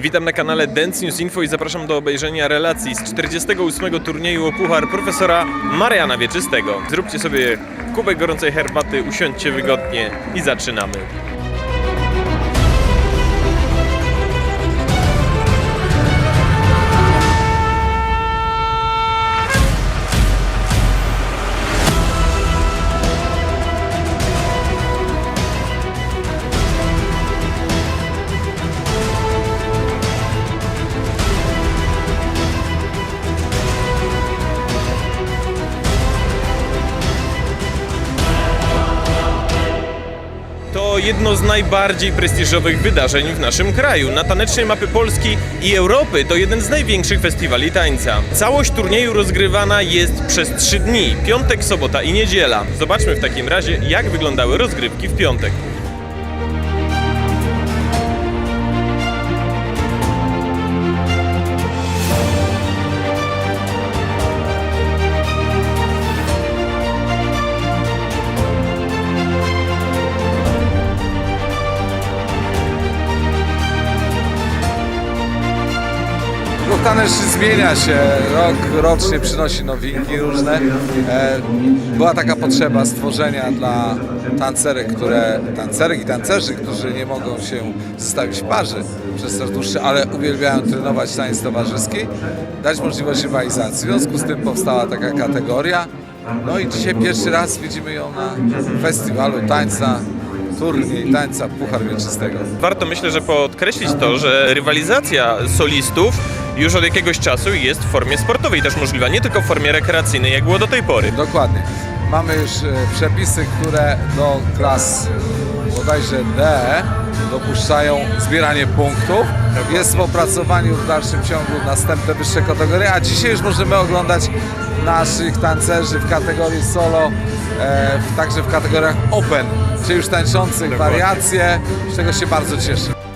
Witam na kanale Dance News Info i zapraszam do obejrzenia relacji z 48. turnieju o puchar profesora Mariana Wieczystego. Zróbcie sobie kubek gorącej herbaty, usiądźcie wygodnie i zaczynamy. Jedno z najbardziej prestiżowych wydarzeń w naszym kraju. Na tanecznej mapy Polski i Europy to jeden z największych festiwali tańca. Całość turnieju rozgrywana jest przez trzy dni piątek, sobota i niedziela. Zobaczmy w takim razie, jak wyglądały rozgrywki w piątek. Zmienia się, rok rocznie przynosi nowinki różne. E, była taka potrzeba stworzenia dla tancerek, które, tancerek i tancerzy, którzy nie mogą się zostawić w parze przez czas dłuższy, ale uwielbiają trenować taniec towarzyski, dać możliwość rywalizacji. W związku z tym powstała taka kategoria. No i dzisiaj pierwszy raz widzimy ją na festiwalu tańca, turniej tańca Puchar Wieczystego. Warto myślę, że podkreślić to, że rywalizacja solistów już od jakiegoś czasu jest w formie sportowej też możliwa, nie tylko w formie rekreacyjnej, jak było do tej pory. Dokładnie. Mamy już e, przepisy, które do klas bodajże D dopuszczają zbieranie punktów. Jest w opracowaniu w dalszym ciągu następne wyższe kategorie, a dzisiaj już możemy oglądać naszych tancerzy w kategorii solo, e, w- także w kategoriach open, czyli już tańczących Dokładnie. wariacje, z czego się bardzo cieszę.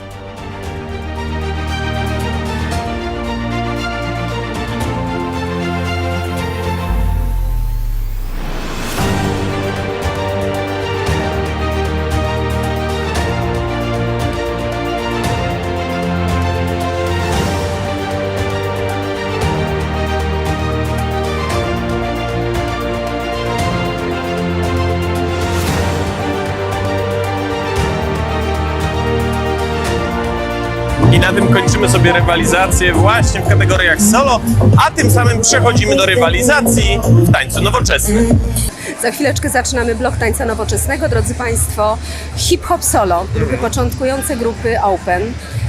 Kończymy sobie rywalizację właśnie w kategoriach solo, a tym samym przechodzimy do rywalizacji w tańcu nowoczesnym. Za chwileczkę zaczynamy blok tańca nowoczesnego, drodzy Państwo. Hip-hop solo, grupy początkujące grupy open.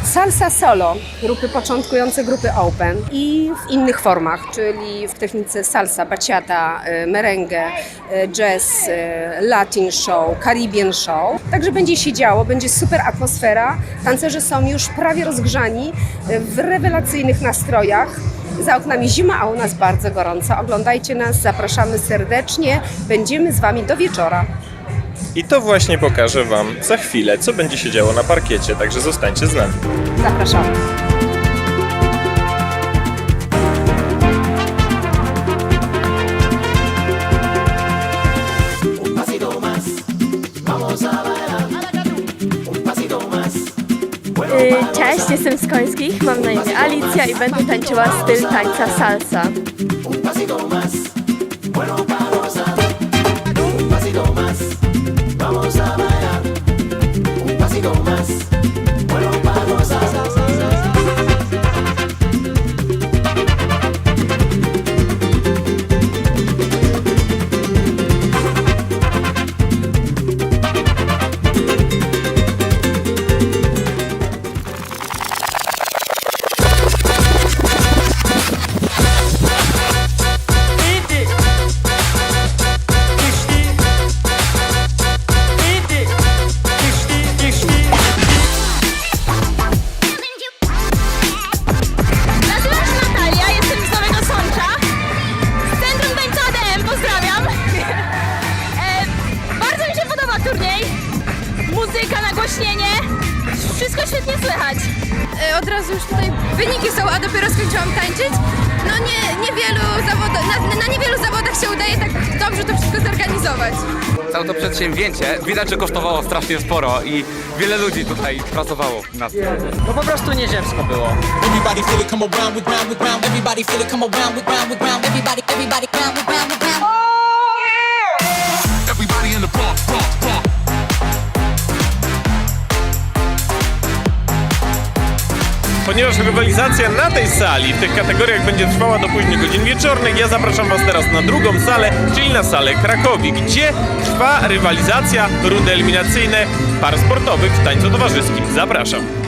Salsa solo, grupy początkujące grupy open i w innych formach, czyli w technice salsa, bachata, y, merengue, y, jazz, y, latin show, caribbean show. Także będzie się działo, będzie super atmosfera. Tancerze są już prawie rozgrzani w rewelacyjnych nastrojach. Za oknami zima, a u nas bardzo gorąco. Oglądajcie nas, zapraszamy serdecznie. Będziemy z Wami do wieczora. I to właśnie pokażę Wam za chwilę, co będzie się działo na parkiecie, także zostańcie z nami. Zapraszamy. Cześć, jestem z Końskich, mam na imię Alicja i będę tańczyła styl tańca salsa. Widać, że kosztowało strasznie sporo i wiele ludzi tutaj pracowało nad tym. No po prostu nieziemsko było. Everybody feel it come around with round with round. Everybody feel it come around with round with round. Everybody, everybody, round with round with round. Ponieważ rywalizacja na tej sali w tych kategoriach będzie trwała do późnych godzin wieczornych, ja zapraszam Was teraz na drugą salę, czyli na salę Krakowi, gdzie trwa rywalizacja, rundy eliminacyjne par sportowych w tańcu towarzyskim. Zapraszam.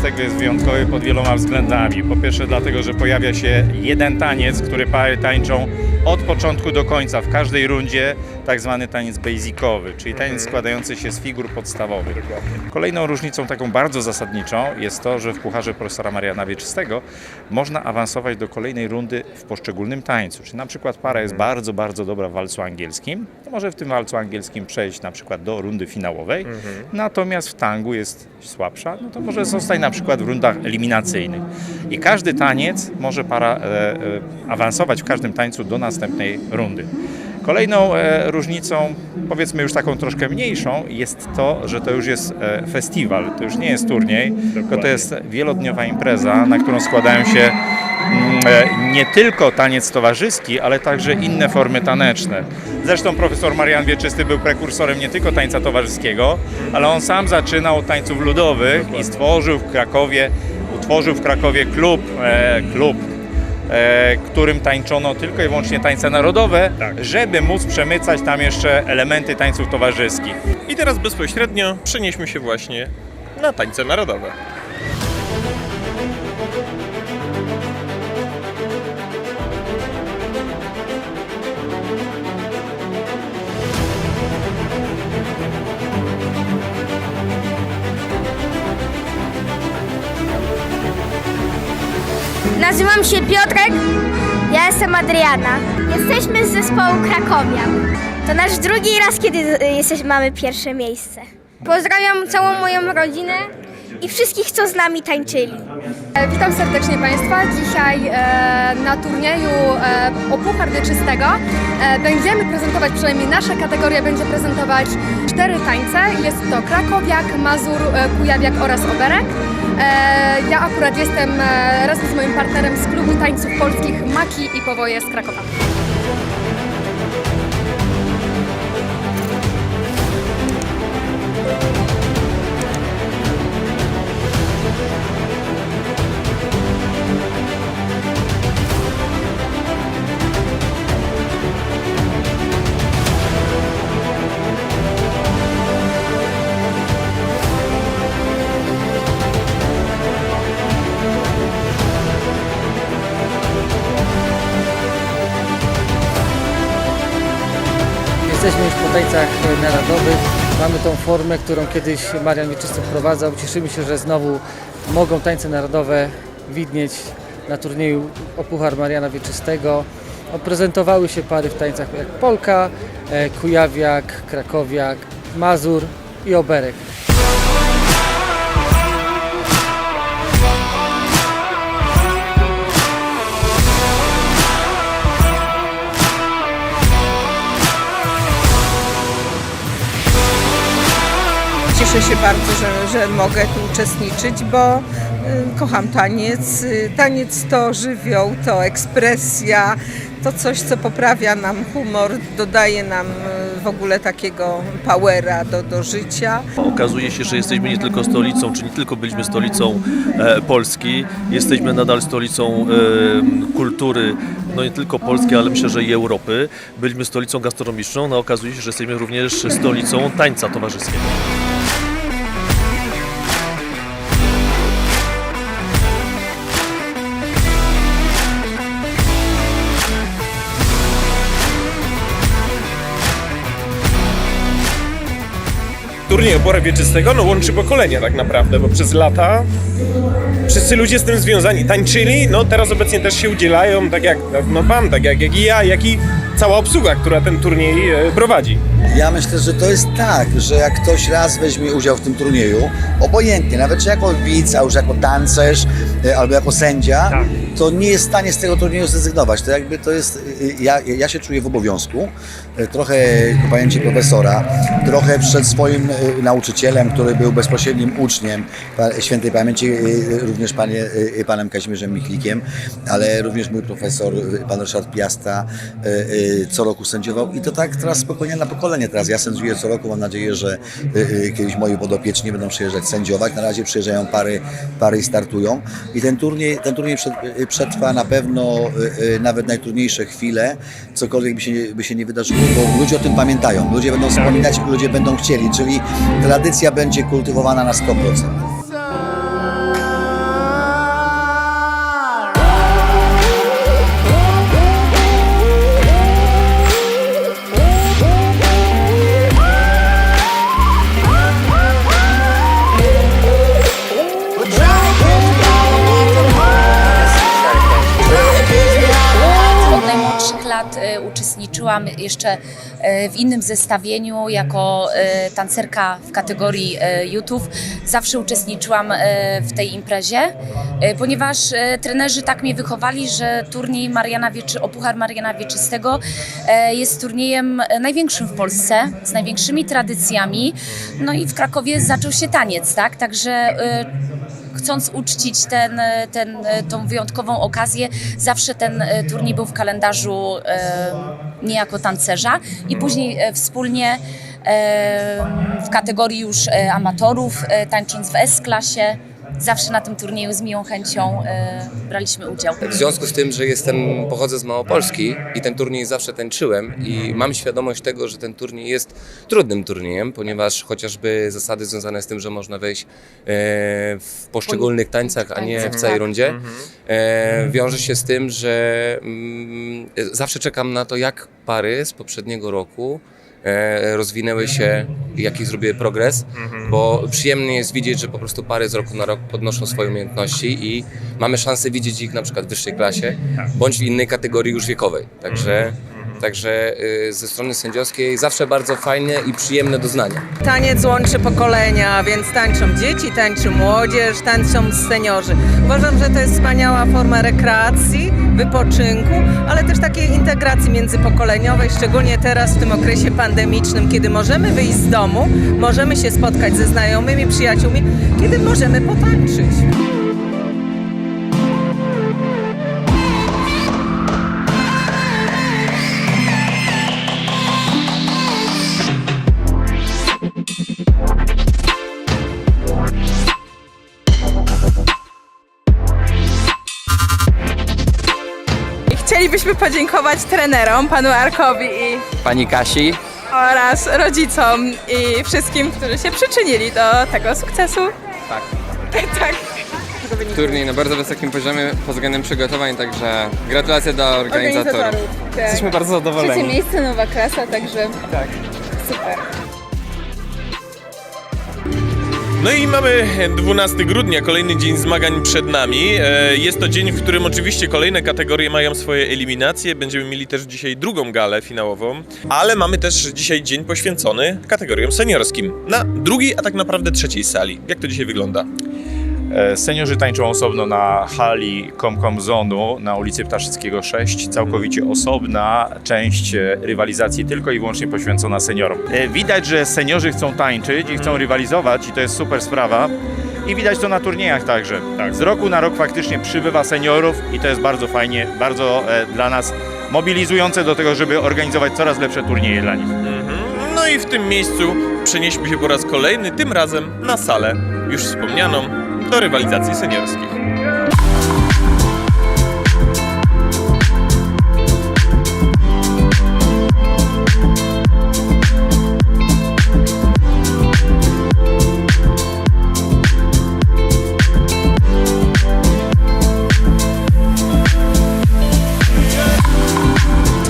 16 jest wyjątkowy pod wieloma względami. Po pierwsze dlatego, że pojawia się jeden taniec, który pary tańczą od początku do końca, w każdej rundzie, tak zwany taniec basicowy, czyli taniec mhm. składający się z figur podstawowych. Kolejną różnicą taką bardzo zasadniczą jest to, że w Pucharze profesora Mariana Wieczystego można awansować do kolejnej rundy w poszczególnym tańcu. Czyli na przykład para jest mhm. bardzo, bardzo dobra w walcu angielskim, to może w tym walcu angielskim przejść na przykład do rundy finałowej, mhm. natomiast w tangu jest słabsza, no to może zostać na przykład w rundach eliminacyjnych. I każdy taniec może para e, e, awansować w każdym tańcu do następnej rundy. Kolejną e, różnicą, powiedzmy już taką troszkę mniejszą, jest to, że to już jest e, festiwal, to już nie jest turniej, tylko to jest wielodniowa impreza, na którą składają się mm, e, nie tylko taniec towarzyski, ale także inne formy taneczne. Zresztą profesor Marian Wieczysty był prekursorem nie tylko tańca towarzyskiego, ale on sam zaczynał od tańców ludowych i stworzył w Krakowie, utworzył w Krakowie klub, klub którym tańczono tylko i wyłącznie tańce narodowe, żeby móc przemycać tam jeszcze elementy tańców towarzyskich. I teraz bezpośrednio przenieśmy się właśnie na tańce narodowe. Nazywam się Piotrek. Ja jestem Adriana. Jesteśmy z zespołu Krakowian. To nasz drugi raz, kiedy y, jesteśmy, mamy pierwsze miejsce. Pozdrawiam całą moją rodzinę i wszystkich, co z nami tańczyli. E, Witam serdecznie Państwa. Dzisiaj e, na turnieju e, o Puchar Wieczystego e, będziemy prezentować, przynajmniej nasza kategoria będzie prezentować cztery tańce. Jest to Krakowiak, Mazur, e, Kujawiak oraz Oberek. E, ja akurat jestem e, razem z moim partnerem z klubu tańców polskich Maki i Powoje z Krakowa. Formę, którą kiedyś Marian Wieczysty wprowadzał. Cieszymy się, że znowu mogą tańce narodowe widnieć na turnieju o Puchar Mariana Wieczystego. Prezentowały się pary w tańcach jak Polka, e, Kujawiak, Krakowiak, Mazur i Oberek. Cieszę się bardzo, że, że mogę tu uczestniczyć, bo y, kocham taniec. Y, Taniec to żywioł, to ekspresja, to coś, co poprawia nam humor, dodaje nam y, w ogóle takiego powera do, do życia. Okazuje się, że jesteśmy nie tylko stolicą, czy nie tylko byliśmy stolicą e, Polski, jesteśmy nadal stolicą kultury, no nie tylko Polski, ale myślę, że i Europy. Byliśmy stolicą gastronomiczną, no okazuje się, że jesteśmy również stolicą tańca towarzyskiego. Turniej Opora Wieczystego no, łączy pokolenia tak naprawdę, bo przez lata wszyscy ludzie z tym związani tańczyli, no teraz obecnie też się udzielają, tak jak no, pan, tak jak, jak i ja, jak i cała obsługa, która ten turniej e, prowadzi. Ja myślę, że to jest tak, że jak ktoś raz weźmie udział w tym turnieju, obojętnie, nawet czy jako widz, a już jako tancerz e, albo jako sędzia, to nie jest w stanie z tego turnieju zrezygnować. To jakby to jest, e, ja, ja się czuję w obowiązku, e, trochę w pamięci profesora, trochę przed swoim nauczycielem, który był bezpośrednim uczniem świętej pamięci, również panie, panem Kazimierzem Michlikiem, ale również mój profesor, pan Ryszard Piasta, co roku sędziował i to tak teraz spokojnie na pokolenie. Teraz ja sędziuję co roku, mam nadzieję, że kiedyś moi podopieczni będą przyjeżdżać sędziować. Na razie przyjeżdżają pary, pary i startują. I ten turniej, ten turniej przed, przetrwa na pewno e, e, nawet najtrudniejsze chwile, cokolwiek by się, by się nie wydarzyło, bo ludzie o tym pamiętają. Ludzie będą wspominać, ludzie będą chcieli, czyli tradycja będzie kultywowana na 100%. Uczestniczyłam jeszcze e, w innym zestawieniu jako e, tancerka w kategorii e, YouTube. Zawsze uczestniczyłam w tej imprezie, ponieważ trenerzy tak mnie wychowali, że turniej Mariana Wieczy, Opuchar Mariana Wieczystego jest turniejem największym w Polsce, z największymi tradycjami. No i w Krakowie zaczął się taniec, tak? Także chcąc uczcić ten, ten, tą wyjątkową okazję, zawsze ten turniej był w kalendarzu niejako tancerza i później e, wspólnie e, w kategorii już e, amatorów, tańcząc w S-klasie, zawsze na tym turnieju z miłą chęcią e, braliśmy udział. W związku z tym, że jestem, pochodzę z Małopolski i ten turniej zawsze tańczyłem i mam świadomość tego, że ten turniej jest trudnym turniejem, ponieważ chociażby zasady związane z tym, że można wejść e, w poszczególnych tańcach, a nie w całej rundzie, e, wiąże się z tym, że mm, zawsze czekam na to, jak pary z poprzedniego roku rozwinęły się jaki zrobiły progres, bo przyjemnie jest widzieć, że po prostu pary z roku na rok podnoszą swoje umiejętności i mamy szansę widzieć ich na przykład w wyższej klasie bądź w innej kategorii już wiekowej. Także, także y, ze strony sędziowskiej zawsze bardzo fajne i przyjemne doznania. Taniec łączy pokolenia, więc tańczą dzieci, tańczy młodzież, tańczą seniorzy. Uważam, że to jest wspaniała forma rekreacji, wypoczynku, ale też takiej integracji międzypokoleniowej, szczególnie teraz w tym okresie pandemicznym, kiedy możemy wyjść z domu, możemy się spotkać ze znajomymi, przyjaciółmi, kiedy możemy potańczyć. Chcielibyśmy podziękować trenerom, panu Arkowi i Pani Kasi, oraz rodzicom i wszystkim, którzy się przyczynili do tego sukcesu. Tak. tak. Turniej na bardzo wysokim poziomie pod względem przygotowań, także gratulacje dla organizatorów. Jesteśmy bardzo zadowoleni. Trzecie miejsce, nowa klasa, także Tak. super. No i mamy 12 grudnia, kolejny dzień zmagań przed nami. E, Jest to dzień, w którym oczywiście kolejne kategorie mają swoje eliminacje. Będziemy mieli też dzisiaj drugą galę finałową, ale mamy też dzisiaj dzień poświęcony kategoriom seniorskim. Na drugiej, a tak naprawdę trzeciej sali. Jak to dzisiaj wygląda? E, Seniorzy tańczą osobno na hali Komkom Zonu na ulicy Ptaszyckiego 6. Całkowicie osobna część e, rywalizacji tylko i wyłącznie poświęcona seniorom. E, Widać, że seniorzy chcą tańczyć i chcą rywalizować i to jest super sprawa. I widać to na turniejach także. Tak. Z roku na rok faktycznie przybywa seniorów i to jest bardzo fajnie, bardzo dla nas mobilizujące do tego, żeby organizować coraz lepsze turnieje dla nich. i w tym miejscu przenieśmy się po raz kolejny, tym razem na salę, już wspomnianą, do rywalizacji seniorskich.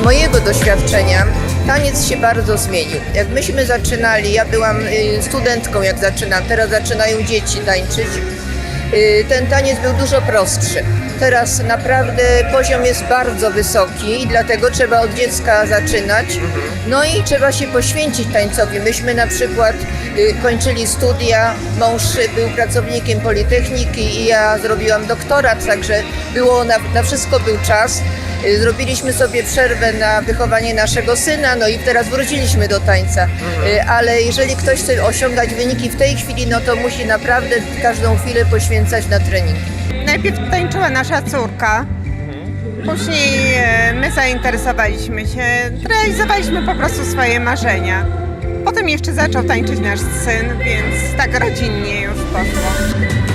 Mojego doświadczenia taniec się bardzo zmienił. Jak myśmy zaczynali, ja byłam y, studentką jak zaczynam, teraz zaczynają dzieci tańczyć. Y, Ten taniec był dużo prostszy. Teraz naprawdę poziom jest bardzo wysoki i dlatego trzeba od dziecka zaczynać. No i trzeba się poświęcić tańcowi. Myśmy na przykład y, kończyli studia, mąż był pracownikiem Politechniki i ja zrobiłam doktorat, także było na, na wszystko był czas. Y, Zrobiliśmy sobie przerwę na wychowanie naszego syna, no i teraz wróciliśmy do tańca. Y, Ale jeżeli ktoś chce osiągać wyniki w tej chwili, no to musi naprawdę każdą chwilę poświęcać na trening. Najpierw tańczyła nasza córka, później e, my zainteresowaliśmy się, realizowaliśmy po prostu swoje marzenia. Potem jeszcze zaczął tańczyć nasz syn, więc tak rodzinnie już poszło.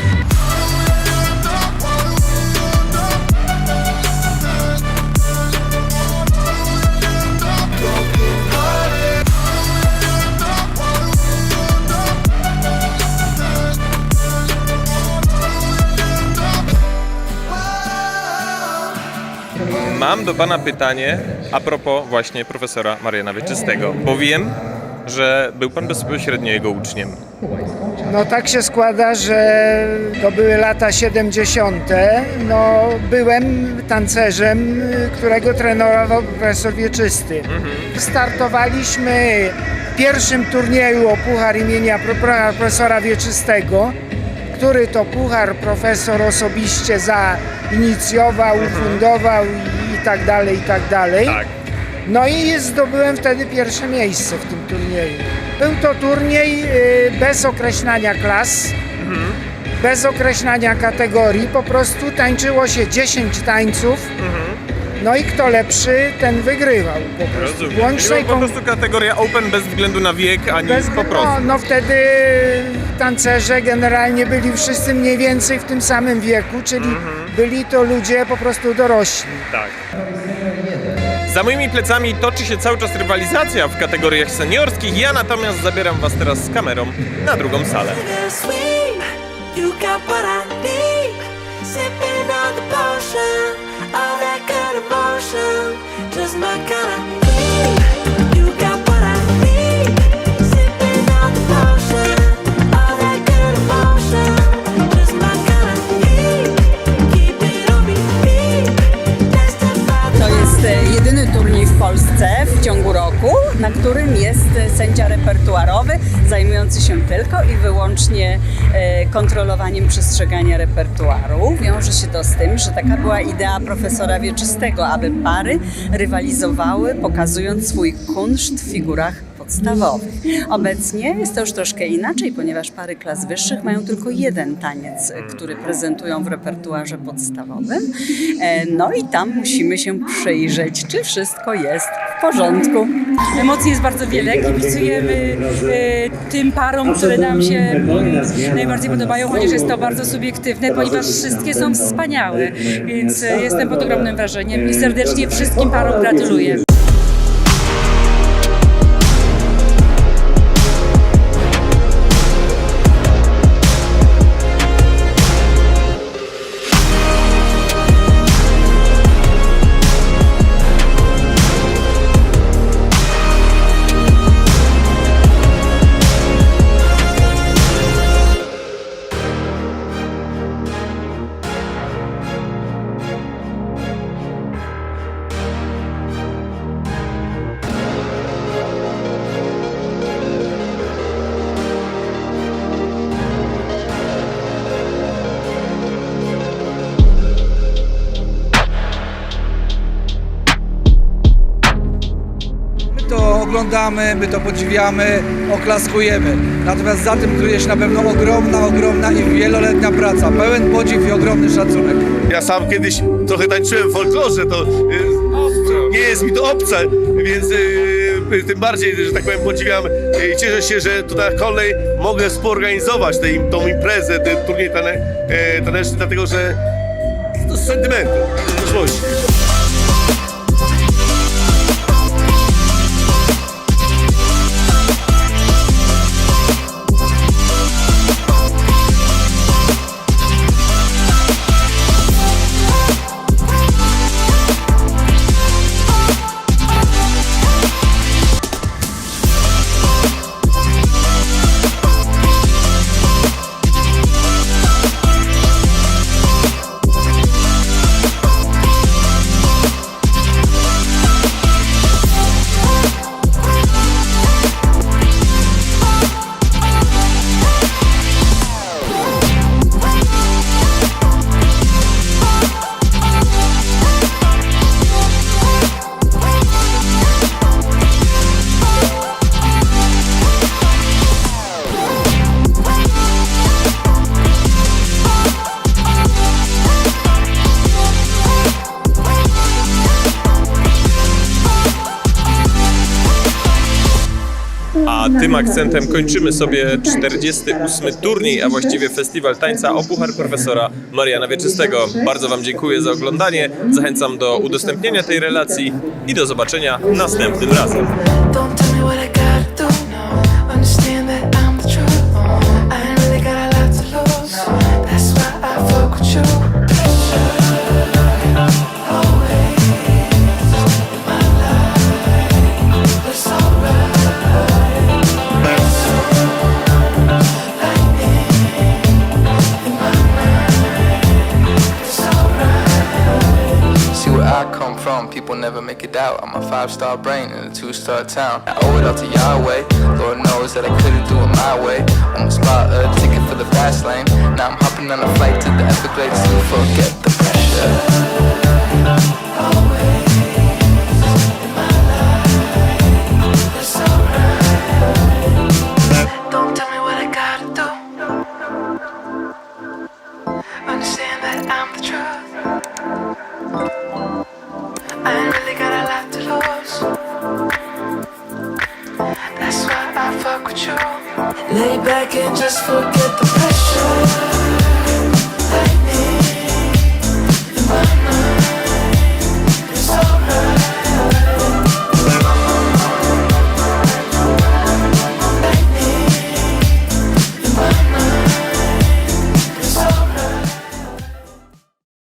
Mam do Pana pytanie a propos właśnie profesora Mariana Wieczystego, bo wiem, że był Pan bezpośrednio jego uczniem. No tak się składa, że to były lata 70. No byłem tancerzem, którego trenował profesor Wieczysty. Startowaliśmy w pierwszym turnieju o puchar imienia pro- profesora Wieczystego, który to puchar profesor osobiście zainicjował, ufundował i, i tak dalej, i tak dalej. No i zdobyłem wtedy pierwsze miejsce w tym turnieju. Był to turniej y, bez określania klas, bez określania kategorii, po prostu tańczyło się 10 tańców. No i kto lepszy, ten wygrywał po prostu. Rozumiem. W łącznej Czyli po prostu kategoria open bez względu na wiek, ani bez, po prostu. No, no wtedy tancerze generalnie byli wszyscy mniej więcej w tym samym wieku, czyli byli to ludzie po prostu dorośli. Tak. Za moimi plecami toczy się cały czas rywalizacja w kategoriach seniorskich. Ja natomiast zabieram Was teraz z kamerą na drugą salę. Polsce w ciągu roku, na którym jest sędzia repertuarowy zajmujący się tylko i wyłącznie e, kontrolowaniem przestrzegania repertuaru. Wiąże się to z tym, że taka była idea profesora Wieczystego, aby pary rywalizowały, pokazując swój kunszt w figurach podstawowych. Obecnie jest to już troszkę inaczej, ponieważ pary klas wyższych mają tylko jeden taniec, e, który prezentują w repertuarze podstawowym. E, No i tam musimy się przyjrzeć, czy wszystko jest w porządku. Emocji jest bardzo wiele. Kibicujemy e, tym parom, które nam się najbardziej podobają, chociaż jest to bardzo subiektywne, ponieważ wszystkie są wspaniałe. Więc e, jestem pod ogromnym wrażeniem i serdecznie wszystkim parom gratuluję. Oglądamy, my to podziwiamy, oklaskujemy. Natomiast za tym kryje się na pewno ogromna, ogromna i wieloletnia praca. Pełen podziw i ogromny szacunek. Ja sam kiedyś trochę tańczyłem w folklorze, to y, nie jest mi to obce, więc y, tym bardziej, że tak powiem, podziwiam y, i cieszę się, że tu na kolej mogę współorganizować tę tą imprezę, ten turniej tane, taneczny, dlatego że to z sentymentu, z przeszłości. Akcentem kończymy sobie 48. turniej, a właściwie festiwal tańca o Puchar Profesora Mariana Wieczystego. Bardzo Wam dziękuję za oglądanie, zachęcam do udostępnienia tej relacji i do zobaczenia następnym razem. Five star brain in a two star town. I owe it all to Yahweh. Lord knows that I couldn't do it my way. Almost bought a ticket for the fast lane. Now I'm hopping on a flight to the Everglades to forget the pressure.